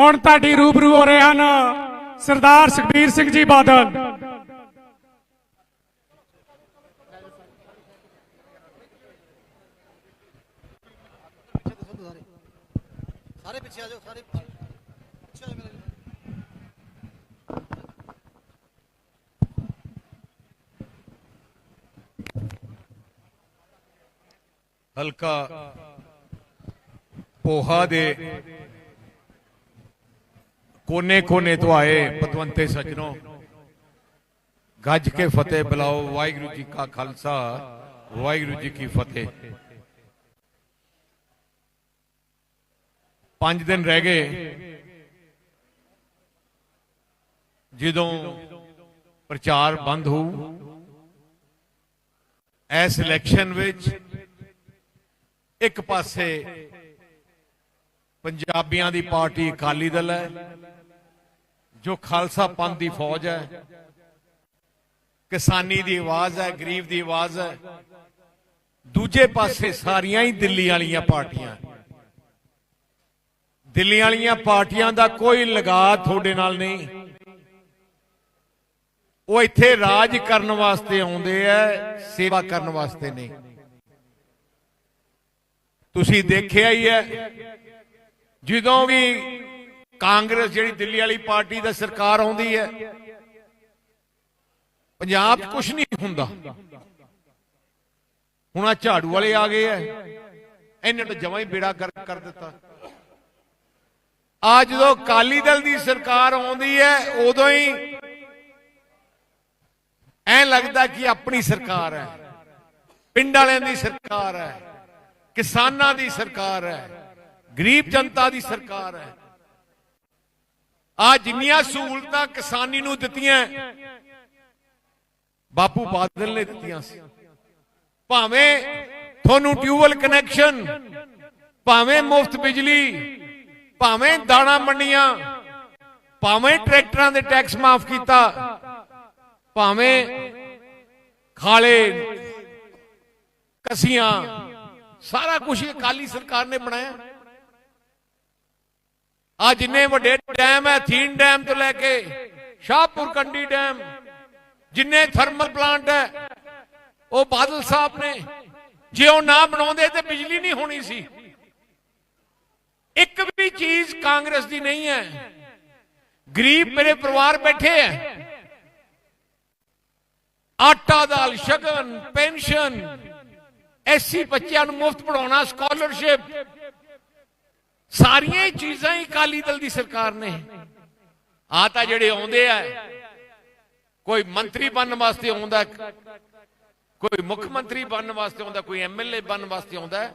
ਹੁਣ ਤੁਹਾਡੀ ਰੂਬਰੂ ਹੋ ਰਹੇ ਹਨ ਸਰਦਾਰ ਸੁਖਬੀਰ ਸਿੰਘ ਜੀ ਬਾਦਲ। ਸਾਰੇ ਪਿੱਛੇ ਆ ਜਾਓ ਸਾਰੇ ਪਿੱਛੇ। ਆ ਜਾਓ। ਮੇਰੇ ਹਲਕਾ ਪੋਹਾ ਦੇ ਕੋਨੇ ਕੋਨੇ ਤੋਂ ਆਏ ਪਤਵੰਤੇ ਸੱਜਣੋ। ਗੱਜ ਕੇ ਫਤਿਹ ਬੁਲਾਓ, ਵਾਹਿਗੁਰੂ ਜੀ ਕਾ ਖਾਲਸਾ, ਵਾਹਿਗੁਰੂ ਜੀ ਕੀ ਫਤਿਹ। ਪੰਜ ਦਿਨ ਰਹਿ ਗਏ। ਜਦੋਂ ਪ੍ਰਚਾਰ ਬੰਦ ਹੋਊ ਇਸ ਇਲੈਕਸ਼ਨ ਵਿੱਚ ਇੱਕ ਪਾਸੇ ਪੰਜਾਬੀਆਂ ਦੀ ਪਾਰਟੀ ਅਕਾਲੀ ਦਲ ਹੈ, ਜੋ ਖਾਲਸਾ ਪੰਥ ਦੀ ਫੌਜ ਹੈ। ਕਿਸਾਨੀ ਦੀ ਆਵਾਜ਼ ਹੈ, ਗਰੀਬ ਦੀ ਆਵਾਜ਼ ਹੈ। ਦੂਜੇ ਪਾਸੇ ਸਾਰੀਆਂ ਹੀ ਦਿੱਲੀ ਵਾਲੀਆਂ ਪਾਰਟੀਆਂ। ਦਿੱਲੀ ਵਾਲੀਆਂ ਪਾਰਟੀਆਂ ਦਾ ਕੋਈ ਲਗਾ ਤੁਹਾਡੇ ਨਾਲ ਨਹੀਂ। ਉਹ ਇੱਥੇ ਰਾਜ ਕਰਨ ਵਾਸਤੇ ਆਉਂਦੇ ਐ, ਸੇਵਾ ਕਰਨ ਵਾਸਤੇ ਨਹੀਂ। ਤੁਸੀਂ ਦੇਖਿਆ ਹੀ ਹੈ ਜਦੋਂ ਵੀ ਕਾਂਗਰਸ ਜਿਹੜੀ ਦਿੱਲੀ ਵਾਲੀ ਪਾਰਟੀ ਦਾ ਸਰਕਾਰ ਆਉਂਦੀ ਹੈ, ਪੰਜਾਬ 'ਚ ਕੁਝ ਨਹੀਂ ਹੁੰਦਾ। ਹੁਣ ਆ ਝਾੜੂ ਵਾਲੇ ਆ ਗਏ ਐ। ਇਹਨਾਂ ਤੋਂ ਜਮਾਂ ਹੀ ਬੇੜਾ ਕਰ ਕਰ ਦਿੱਤਾ। ਆ ਜਦੋਂ ਅਕਾਲੀ ਦਲ ਦੀ ਸਰਕਾਰ ਆਉਂਦੀ ਹੈ ਉਦੋਂ ਹੀ ਐ ਲੱਗਦਾ ਕਿ ਆਪਣੀ ਸਰਕਾਰ ਹੈ ਪਿੰਡ ਵਾਲਿਆਂ ਦੀ ਸਰਕਾਰ ਹੈ ਕਿਸਾਨਾਂ ਦੀ ਸਰਕਾਰ ਹੈ ਗਰੀਬ ਜਨਤਾ ਦੀ ਸਰਕਾਰ ਹੈ। ਆ ਜਿੰਨੀਆਂ ਸਹੂਲਤਾਂ ਕਿਸਾਨੀ ਨੂੰ ਦਿੱਤੀਆਂ, ਬਾਪੂ ਬਾਦਲ ਨੇ ਦਿੱਤੀਆਂ ਸੀ। ਭਾਵੇਂ ਤੁਹਾਨੂੰ ਟਿਊਬਲ ਕਨੈਕਸ਼ਨ, ਭਾਵੇਂ ਮੁਫਤ ਬਿਜਲੀ, ਭਾਵੇਂ ਦਾਣਾ ਮੰਡੀਆਂ, ਭਾਵੇਂ ਟਰੈਕਟਰਾਂ ਦੇ ਟੈਕਸ ਮਾਫ ਕੀਤਾ, ਭਾਵੇਂ ਖਾਲੇ ਕਸੀਆਂ, ਸਾਰਾ ਕੁਝ ਅਕਾਲੀ ਸਰਕਾਰ ਨੇ ਬਣਾਇਆ। ਆ ਜਿੰਨੇ ਵੱਡੇ ਡੈਮ ਹੈ, ਥੀਨ ਡੈਮ ਤੋਂ ਲੈ ਕੇ ਸ਼ਾਹਪੁਰ ਕੰਡੀ ਡੈਮ, ਜਿੰਨੇ ਥਰਮਲ ਪਲਾਂਟ ਹੈ, ਉਹ ਬਾਦਲ ਸਾਹਿਬ ਨੇ, ਜੇ ਉਹ ਨਾ ਬਣਾਉਂਦੇ ਤੇ ਬਿਜਲੀ ਨਹੀਂ ਹੋਣੀ ਸੀ। ਇੱਕ ਵੀ ਚੀਜ਼ ਕਾਂਗਰਸ ਦੀ ਨਹੀਂ ਹੈ। ਗਰੀਬ ਮੇਰੇ ਪਰਿਵਾਰ ਬੈਠੇ ਹੈ। ਆਟਾ ਦਾਲ, ਸ਼ਗਨ, ਪੈਨਸ਼ਨ ਐਸੀ ਬੱਚਿਆਂ ਨੂੰ ਮੁਫਤ ਪੜਾਉਣਾ ਸਕਾਲਰਸ਼ਿਪ ਸਾਰੀਆਂ ਹੀ ਚੀਜ਼ਾਂ ਹੀ ਅਕਾਲੀ ਦਲ ਦੀ ਸਰਕਾਰ ਨੇ। ਆ ਤਾਂ ਜਿਹੜੇ ਆਉਂਦੇ ਆ, ਕੋਈ ਮੰਤਰੀ ਬਣਨ ਵਾਸਤੇ ਆਉਂਦਾ, ਕੋਈ ਮੁੱਖ ਮੰਤਰੀ ਬਣਨ ਵਾਸਤੇ ਆਉਂਦਾ, ਕੋਈ ਐਮਐਲਏ ਬਣਨ ਵਾਸਤੇ ਆਉਂਦਾ,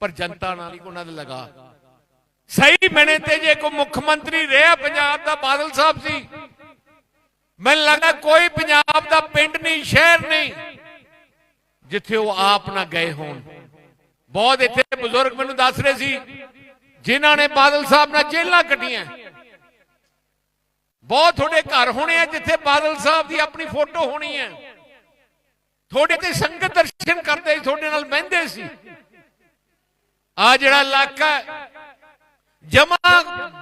ਪਰ ਜਨਤਾ ਨਾਲ ਹੀ ਉਹਨਾਂ ਦੇ ਲਗਾ। ਸਹੀ ਮਣੇ ਤੇ ਜੇ ਕੋਈ ਮੁੱਖ ਮੰਤਰੀ ਰਿਹਾ, ਪੰਜਾਬ ਦਾ ਬਾਦਲ ਸਾਹਿਬ ਸੀ, ਮੈਨੂੰ ਲੱਗਦਾ ਕੋਈ ਪੰਜਾਬ ਦਾ ਪਿੰਡ ਨਹੀਂ, ਸ਼ਹਿਰ ਨਹੀਂ, ਜਿੱਥੇ ਉਹ ਆਪ ਨਾ ਗਏ ਹੋਣ। ਬਹੁਤ ਇੱਥੇ ਬਜ਼ੁਰਗ ਮੈਨੂੰ ਦੱਸ ਰਹੇ ਸੀ, ਜਿਨ੍ਹਾਂ ਨੇ ਬਾਦਲ ਸਾਹਿਬ ਨਾਲ ਜੇਲਾਂ ਕੱਟੀਆਂ। ਬਹੁਤ ਤੁਹਾਡੇ ਘਰ ਹੋਣੇ ਆ ਜਿੱਥੇ ਬਾਦਲ ਸਾਹਿਬ ਦੀ ਆਪਣੀ ਫੋਟੋ ਹੋਣੀ ਹੈ ਤੁਹਾਡੇ ਤੇ ਸੰਗਤ ਦਰਸ਼ਨ ਕਰਦੇ ਸੀ, ਤੁਹਾਡੇ ਨਾਲ ਬਹਿੰਦੇ ਸੀ। ਆ ਜਿਹੜਾ ਇਲਾਕਾ ਜਮਾ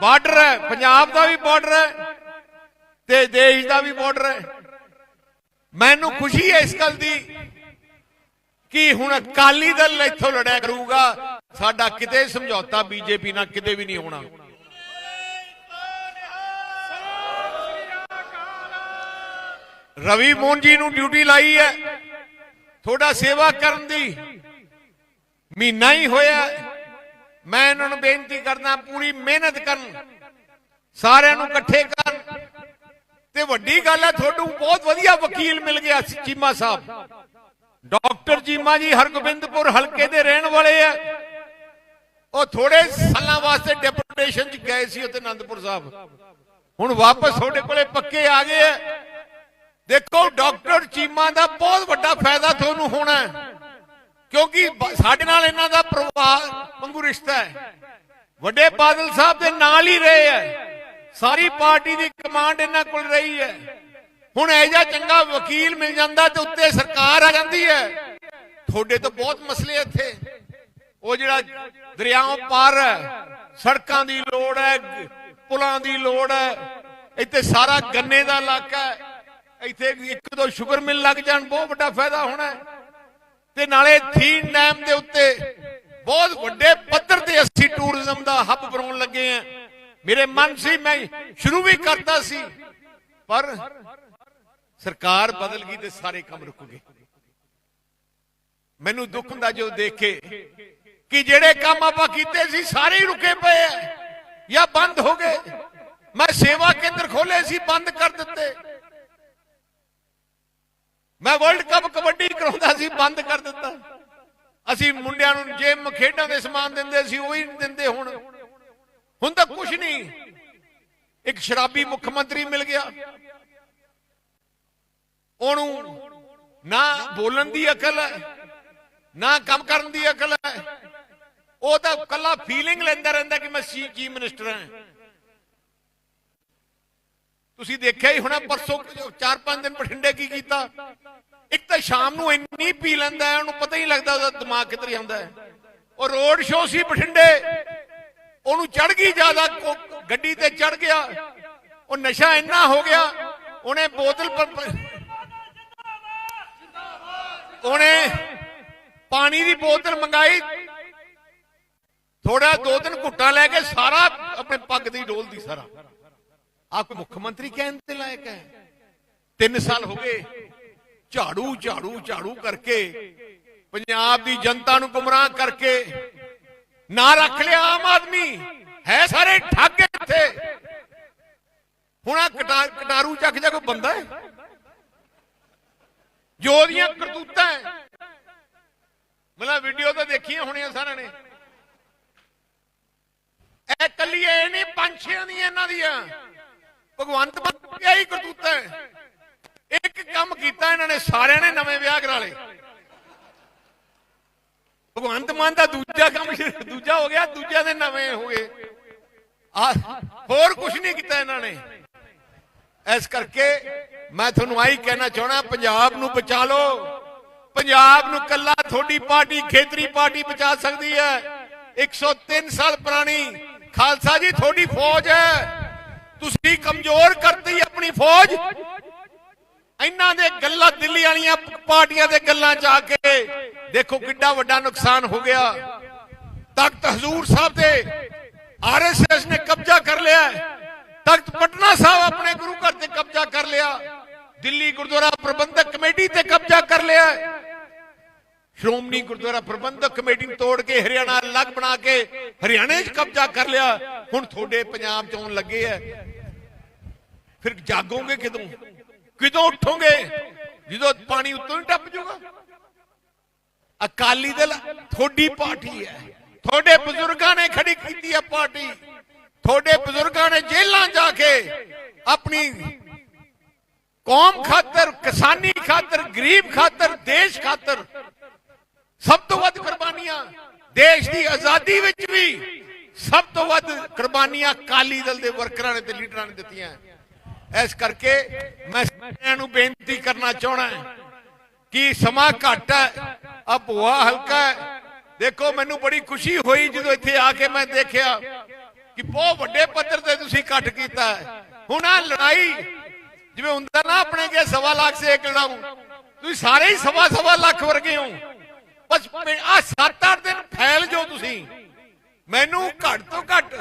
ਬਾਰਡਰ ਹੈ, ਪੰਜਾਬ ਦਾ ਵੀ ਬਾਰਡਰ ਹੈ ਤੇ ਦੇਸ਼ ਦਾ ਵੀ ਬਾਰਡਰ ਹੈ। ਮੈਨੂੰ ਖੁਸ਼ੀ ਹੈ ਇਸ ਗੱਲ ਦੀ ਕਿ ਹੁਣ ਅਕਾਲੀ ਦਲ ਇੱਥੋਂ ਲੜਿਆ ਕਰੂਗਾ? ਸਾਡਾ ਕਿਤੇ ਸਮਝੌਤਾ ਬੀਜੇਪੀ ਨਾਲ ਕਿਤੇ ਵੀ ਨਹੀਂ ਹੋਣਾ। ਰਵੀ ਮੋਹਨ ਜੀ ਨੂੰ ਡਿਊਟੀ ਲਾਈ ਹੈ। ਥੋੜਾ ਸੇਵਾ ਕਰਨ ਦੀ ਮਹੀਨਾ ਹੀ ਹੋਇਆ। ਮੈਂ ਇਹਨਾਂ ਨੂੰ ਬੇਨਤੀ ਕਰਦਾ, ਪੂਰੀ ਮਿਹਨਤ ਕਰਨ, ਸਾਰਿਆਂ ਨੂੰ ਇਕੱਠੇ ਕਰਨ। ਤੇ ਵੱਡੀ ਗੱਲ ਹੈ ਤੁਹਾਨੂੰ ਬਹੁਤ ਵਧੀਆ ਵਕੀਲ ਮਿਲ ਗਿਆ ਚੀਮਾ ਸਾਹਿਬ। ਡਾਕਟਰ ਚੀਮਾ ਜੀ ਹਰਗੋਬਿੰਦਪੁਰ ਹਲਕੇ ਦੇ ਰਹਿਣ ਵਾਲੇ ਆ। ਉਹ ਥੋੜੇ ਸਾਲਾਂ ਵਾਸਤੇ ਡੈਪੂਟੇਸ਼ਨ ਚ ਗਏ ਸੀ ਉੱਥੇ ਆਨੰਦਪੁਰ ਸਾਹਿਬ। ਹੁਣ ਵਾਪਸ ਤੁਹਾਡੇ ਕੋਲੇ ਪੱਕੇ ਆ ਗਏ ਆ। ਦੇਖੋ, ਡਾਕਟਰ ਚੀਮਾ ਦਾ ਬਹੁਤ ਵੱਡਾ ਫਾਇਦਾ ਤੁਹਾਨੂੰ ਹੋਣਾ ਹੈ। ਕਿਉਂਕਿ ਸਾਡੇ ਨਾਲ ਇਹਨਾਂ ਦਾ ਪਰਿਵਾਰ ਵਾਂਗੂ ਰਿਸ਼ਤਾ ਹੈ। ਵੱਡੇ ਬਾਦਲ ਸਾਹਿਬ ਦੇ ਨਾਲ ਹੀ ਰਹੇ ਹੈ ਸਾਰੀ ਪਾਰਟੀ ਦੀ ਕਮਾਂਡ ਇਹਨਾਂ ਕੋਲ ਰਹੀ ਹੈ। ਹੁਣ ਇਹ ਜਿਹਾ ਚੰਗਾ ਵਕੀਲ ਮਿਲ ਜਾਂਦਾ ਤੇ ਉੱਤੇ ਸਰਕਾਰ ਆ ਜਾਂਦੀ ਹੈ। ਤੁਹਾਡੇ ਤੋਂ ਬਹੁਤ ਮਸਲੇ ਇੱਥੇ। ਉਹ ਜਿਹੜਾ ਦਰਿਆਵਾਂ ਪਾਰ ਹੈ, ਸੜਕਾਂ ਦੀ ਲੋੜ ਹੈ, ਪੁਲਾਂ ਦੀ ਲੋੜ ਹੈ, ਇੱਥੇ ਸਾਰਾ ਗੰਨੇ ਦਾ ਇਲਾਕਾ ਹੈ। ਇੱਥੇ ਇੱਕ ਦੋ ਸ਼ੂਗਰ ਮਿਲ ਲੱਗ ਜਾਣ, ਬਹੁਤ ਵੱਡਾ ਫਾਇਦਾ ਹੋਣਾ ਹੈ। ਤੇ ਨਾਲੇ ਥੀਨ ਡੈਮ ਦੇ ਉੱਤੇ ਬਹੁਤ ਵੱਡੇ ਪੱਧਰ ਤੇ ਅਸੀਂ ਟੂਰਿਜ਼ਮ ਦਾ ਹੱਬ ਬਣਾਉਣ ਲੱਗੇ ਆ ਮੇਰੇ ਮਨ ਸੀ, ਮੈਂ ਸ਼ੁਰੂ ਵੀ ਕਰਦਾ ਸੀ, ਪਰ ਸਰਕਾਰ ਬਦਲ ਗਈ ਤੇ ਸਾਰੇ ਕੰਮ ਰੁਕ ਗਏ ਮੈਨੂੰ ਦੁੱਖ ਹੁੰਦਾ ਜੋ ਦੇਖ ਕੇ ਕਿ ਜਿਹੜੇ ਕੰਮ ਆਪਾਂ ਕੀਤੇ ਸੀ ਸਾਰੇ ਹੀ ਰੁਕੇ ਪਏ ਆ ਜਾਂ ਬੰਦ ਹੋ ਗਏ। ਮੈਂ ਸੇਵਾ ਕੇਂਦਰ ਖੋਲੇ ਸੀ, ਬੰਦ ਕਰ ਦਿੱਤੇ। ਮੈਂ ਵਰਲਡ ਕੱਪ ਕਬੱਡੀ ਕਰਾਉਂਦਾ ਸੀ, ਬੰਦ ਕਰ ਦਿੱਤਾ। ਅਸੀਂ ਮੁੰਡਿਆਂ ਨੂੰ ਜਿਮ ਖੇਡਾਂ ਦੇ ਸਮਾਨ ਦਿੰਦੇ ਸੀ, ਉਹ ਹੀ ਨਹੀਂ ਦਿੰਦੇ ਹੁਣ। ਹੁਣ ਤਾਂ ਕੁਝ ਨਹੀਂ ਇੱਕ ਸ਼ਰਾਬੀ ਮੁੱਖ ਮੰਤਰੀ ਮਿਲ ਗਿਆ। ਉਹਨੂੰ ਨਾ ਬੋਲਣ ਦੀ ਅਕਲ ਹੈ, ਨਾ ਕੰਮ ਕਰਨ ਦੀ ਅਕਲ ਹੈ। ਉਹ ਤਾਂ ਕੱਲਾ ਫੀਲਿੰਗ ਲੈਂਦਾ ਰਹਿੰਦਾ ਕਿ ਮੈਂ ਚੀਫ ਮਿਨਿਸਟਰ ਹਾਂ। ਤੁਸੀਂ ਦੇਖਿਆ ਹੀ ਹੋਣਾ ਪਰਸੋਂ 4-5 ਦਿਨ ਬਠਿੰਡੇ ਕੀ ਕੀਤਾ? ਇੱਕ ਤਾਂ ਸ਼ਾਮ ਨੂੰ ਇੰਨੀ ਪੀ ਲੈਂਦਾ ਹੈ, ਉਹਨੂੰ ਪਤਾ ਹੀ ਨਹੀਂ ਲੱਗਦਾ ਉਹਦਾ ਦਿਮਾਗ ਕਿੱਧਰ ਜਾਂਦਾ ਹੈ। ਉਹ ਰੋਡ ਸ਼ੋਅ ਸੀ ਬਠਿੰਡੇ, ਉਹਨੂੰ ਚੜ ਗਈ ਜ਼ਿਆਦਾ ਗੱਡੀ ਤੇ ਚੜ ਗਿਆ। ਉਹ ਨਸ਼ਾ ਇੰਨਾ ਹੋ ਗਿਆ, ਉਹਨੇ ਬੋਤਲ ਪਰ- ਉਹਨੇ ਪਾਣੀ ਦੀ ਬੋਤਲ ਮੰਗਾਈ। ਥੋੜਾ ਦੋ ਦਿਨ ਘੁੱਟਾ ਲੈ ਕੇ ਸਾਰਾ ਆਪਣੇ ਪੱਗ ਦੀ ਡੋਲਦੀ ਸਾਰਾ। ਆਪ ਮੁੱਖ ਮੰਤਰੀ ਕਹਿਣ ਦੇ ਲਾਇਕ ਹੈ? 3 ਸਾਲ ਹੋ ਗਏ। ਝਾੜੂ ਝਾੜੂ ਝਾੜੂ ਕਰਕੇ, ਪੰਜਾਬ ਦੀ ਜਨਤਾ ਨੂੰ ਗੁੰਮਰਾਹ ਕਰਕੇ ਨਾ ਰੱਖ ਲਿਆ ਆਮ ਆਦਮੀ। ਹੈ ਸਾਰੇ ਠੱਗ ਇੱਥੇ। ਹੁਣ ਆ ਕਟਾਰੂ ਚੱਕ ਜਾ ਕੋਈ ਬੰਦਾ ਹੈ? ਜੋ ਦੀਆਂ ਕਰਤੂਤਾਂ ਮਤਲਬ ਵੀਡੀਓ ਤਾਂ ਦੇਖੀਆਂ ਹੋਣੀਆਂ ਸਾਰਿਆਂ ਨੇ। ਇਹ ਕੱਲੀ ਇਹ ਨਹੀਂ, ਪੰਛੀਆਂ ਦੀਆਂ ਇਹਨਾਂ ਦੀਆਂ। ਭਗਵੰਤ ਮਾਨ ਦੀਆਂ ਕਰਤੂਤਾਂ ਇੱਕ ਕੰਮ ਕੀਤਾ ਇਹਨਾਂ ਨੇ, ਸਾਰਿਆਂ ਨੇ ਨਵੇਂ ਵਿਆਹ ਕਰਾ ਲਏ। ਭਗਵੰਤ ਮਾਨ ਦਾ ਦੂਜਾ ਕੰਮ ਦੂਜਾ ਹੋ ਗਿਆ, ਦੂਜਿਆਂ ਦੇ ਨਵੇਂ ਹੋ ਗਏ। ਹੋਰ ਕੁਝ ਨਹੀਂ ਕੀਤਾ ਇਹਨਾਂ ਨੇ। ਇਸ ਕਰਕੇ ਮੈਂ ਤੁਹਾਨੂੰ ਆਹੀ ਕਹਿਣਾ ਚਾਹਣਾ, ਪੰਜਾਬ ਨੂੰ ਬਚਾ ਲਓ। ਪੰਜਾਬ ਨੂੰ ਕੱਲਾ ਤੁਹਾਡੀ ਪਾਰਟੀ, ਖੇਤਰੀ ਪਾਰਟੀ ਬਚਾ ਸਕਦੀ ਹੈ। 103 ਸਾਲ ਪੁਰਾਣੀ ਖਾਲਸਾ ਜੀ, ਤੁਹਾਡੀ ਫੌਜ ਹੈ। ਤੁਸੀਂ ਕਮਜ਼ੋਰ ਕਰਤੀ ਆਪਣੀ ਫੌਜ। ਇਹਨਾਂ ਦੇ ਗੱਲਾਂ, ਦਿੱਲੀ ਵਾਲੀਆਂ ਪਾਰਟੀਆਂ ਦੇ ਗੱਲਾਂ ਚ ਆ ਕੇ ਦੇਖੋ ਕਿੱਡਾ ਵੱਡਾ ਨੁਕਸਾਨ ਹੋ ਗਿਆ। ਤਖਤ ਹਜ਼ੂਰ ਸਾਹਿਬ ਦੇ ਆਰਐਸਐਸ ਨੇ ਕਬਜ਼ਾ ਕਰ ਲਿਆ। ਤਖਤ ਪਟਨਾ ਸਾਹਿਬ ਆਪਣੇ ਗੁਰੂ ਘਰ ਤੇ ਕਬਜ਼ਾ ਕਰ ਲਿਆ। ਦਿੱਲੀ ਗੁਰਦੁਆਰਾ ਪ੍ਰਬੰਧਕ ਕਮੇਟੀ ਤੇ ਕਬਜ਼ਾ ਕਰ ਲਿਆ। ਸ਼੍ਰੋਮਣੀ ਗੁਰਦੁਆਰਾ ਪ੍ਰਬੰਧਕ ਕਮੇਟੀ ਨੂੰ ਤੋੜ ਕੇ ਹਰਿਆਣਾ ਅਲੱਗ ਬਣਾ ਕੇ ਹਰਿਆਣੇ 'ਚ ਕਬਜ਼ਾ ਕਰ ਲਿਆ। ਹੁਣ ਤੁਹਾਡੇ ਪੰਜਾਬ 'ਚ ਆਉਣ ਲੱਗੇ ਐ। ਫਿਰ ਜਾਗੋਗੇ ਕਿਦੋਂ? ਕਿਦੋਂ ਉੱਠੋਗੇ? ਜਦੋਂ ਪਾਣੀ ਉੱਤੋਂ ਹੀ ਟੱਪ ਜਾਊਗਾ। ਅਕਾਲੀ ਦਲ ਤੁਹਾਡੀ ਪਾਰਟੀ ਹੈ ਤੁਹਾਡੇ ਬਜ਼ੁਰਗਾਂ ਨੇ ਖੜੀ ਕੀਤੀ ਹੈ ਪਾਰਟੀ। ਤੁਹਾਡੇ ਬਜ਼ੁਰਗਾਂ ਨੇ ਜੇਲ੍ਹਾਂ ਜਾ ਕੇ ਆਪਣੀ ਕੌਮ ਖਾਤਰ, ਕਿਸਾਨੀ ਖਾਤਰ, ਗਰੀਬ ਖਾਤਰ, ਦੇਸ਼ ਖਾਤਰ ਸਭ ਤੋਂ ਵੱਧ ਕੁਰਬਾਨੀਆਂ ਦੇਸ਼ ਦੀ ਆਜ਼ਾਦੀ ਵਿੱਚ ਵੀ ਸਭ ਤੋਂ ਵੱਧ ਕੁਰਬਾਨੀਆਂ ਅਕਾਲੀ ਦਲ ਦੇ ਵਰਕਰਾਂ ਨੇ ਤੇ ਲੀਡਰਾਂ ਨੇ ਦਿੱਤੀਆਂ। ਇਸ ਕਰਕੇ ਮੈਂ ਸਾਰਿਆਂ ਨੂੰ ਬੇਨਤੀ ਕਰਨਾ ਚਾਹਣਾ ਕਿ ਸਮਾਂ ਘੱਟ ਹੈ ਆ ਭੋਆ ਹਲਕਾ ਹੈ। ਦੇਖੋ, ਮੈਨੂੰ ਬੜੀ ਖੁਸ਼ੀ ਹੋਈ ਜਦੋਂ ਇੱਥੇ ਆ ਕੇ ਮੈਂ ਦੇਖਿਆ ਕਿ ਬਹੁਤ ਵੱਡੇ ਪੱਧਰ ਤੇ ਤੁਸੀਂ ਇਕੱਠ ਕੀਤਾ ਹੈ। ਹੁਣ ਆ ਲੜਾਈ, ਜਿਵੇਂ ਹੁੰਦਾ ਨਾ ਆਪਣੇ ਕੇ ਸਵਾ ਲੱਖ ਸੇ ਇੱਕ ਲੜਾਉ, ਤੁਸੀਂ ਸਾਰੇ ਹੀ ਸਵਾ ਸਵਾ ਲੱਖ ਵਰਗੇ ਹੋ। ਬਸ ਆ 7-8 ਦਿਨ ਫੈਲ ਜੋ ਤੁਸੀਂ। ਮੈਨੂੰ ਘੱਟ ਤੋਂ ਘੱਟ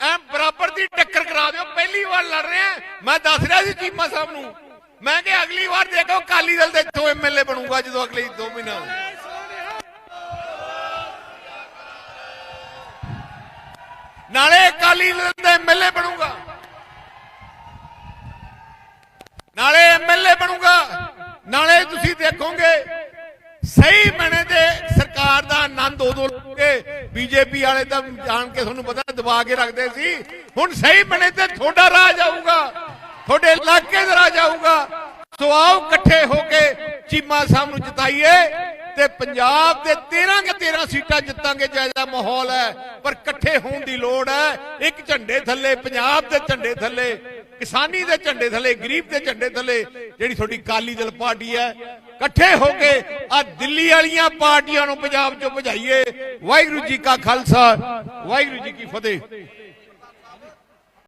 ਐ ਬਰਾਬਰ ਦੀ ਟੱਕਰ ਕਰਾ ਦਿਓ। ਪਹਿਲੀ ਵਾਰ ਲੜ ਰਿਹਾ ਮੈਂ ਦੱਸ ਰਿਹਾ ਸੀ ਚੀਮਾ ਸਾਹਿਬ ਨੂੰ। ਮੈਂ ਕਿ ਅਗਲੀ ਵਾਰ ਦੇਖੋ ਕਾਲੀ ਦਲ ਦੇ ਇੱਥੋਂ ਐਮਐਲਏ ਬਣੂਗਾ ਜਦੋਂ ਅਗਲੇ 2 ਮਹੀਨਾ ਨਾਲੇ ਅਕਾਲੀ ਦਲ ਦਾ ਐਮਐਲਏ ਬਣੂਗਾ। ਨਾਲੇ ਐਮਐਲਏ ਬਣੂਗਾ। ਨਾਲੇ ਤੁਸੀਂ ਦੇਖੋਗੇ, ਸਹੀ ਮੈਨੇ ਤੇ ਸਰਕਾਰ ਦਾ ਆਨੰਦ ਉਦੋਂ ਲਓਗੇ, ਬੀਜੇਪੀ ਵਾਲੇ ਤਾਂ ਜਾਣ ਕੇ ਤੁਹਾਨੂੰ ਪਤਾ ਦਬਾ ਕੇ ਰੱਖਦੇ ਸੀ। ਹੁਣ ਸਹੀ ਬਣੇ ਤੇ ਤੁਹਾਡਾ ਰਾਜ ਆਊਗਾ, ਤੁਹਾਡੇ ਇਲਾਕੇ ਦਾ ਰਾਜ ਆਊਗਾ। ਸੋ ਆਓ ਇਕੱਠੇ ਹੋ ਕੇ ਚੀਮਾ ਸਾਹਿਬ ਨੂੰ ਜਿਤਾਈਏ। ਤੇ ਪੰਜਾਬ ਦੇ 13 ਕੇ 13 ਸੀਟਾਂ ਜਿੱਤਾਂਗੇ ਜਿਹੜਾ ਮਾਹੌਲ ਹੈ। ਪਰ ਇਕੱਠੇ ਹੋਣ ਦੀ ਲੋੜ ਹੈ। ਇੱਕ ਝੰਡੇ ਥੱਲੇ, ਪੰਜਾਬ ਦੇ ਝੰਡੇ ਥੱਲੇ, ਕਿਸਾਨੀ ਦੇ ਝੰਡੇ ਥੱਲੇ, ਗਰੀਬ ਦੇ ਝੰਡੇ ਥੱਲੇ, ਜਿਹੜੀ ਤੁਹਾਡੀ ਕਾਲੀ ਦਲ ਪਾਰਟੀ ਹੈ। ਇਕੱਠੇ ਹੋ ਕੇ ਆ ਦਿੱਲੀ ਵਾਲੀਆਂ ਪਾਰਟੀਆਂ ਨੂੰ ਪੰਜਾਬ ਚੋਂ ਭਜਾਈਏ। ਵਾਹਿਗੁਰੂ ਜੀ ਕਾ ਖਾਲਸਾ, ਵਾਹਿਗੁਰੂ ਜੀ ਕੀ ਫਤਿਹ।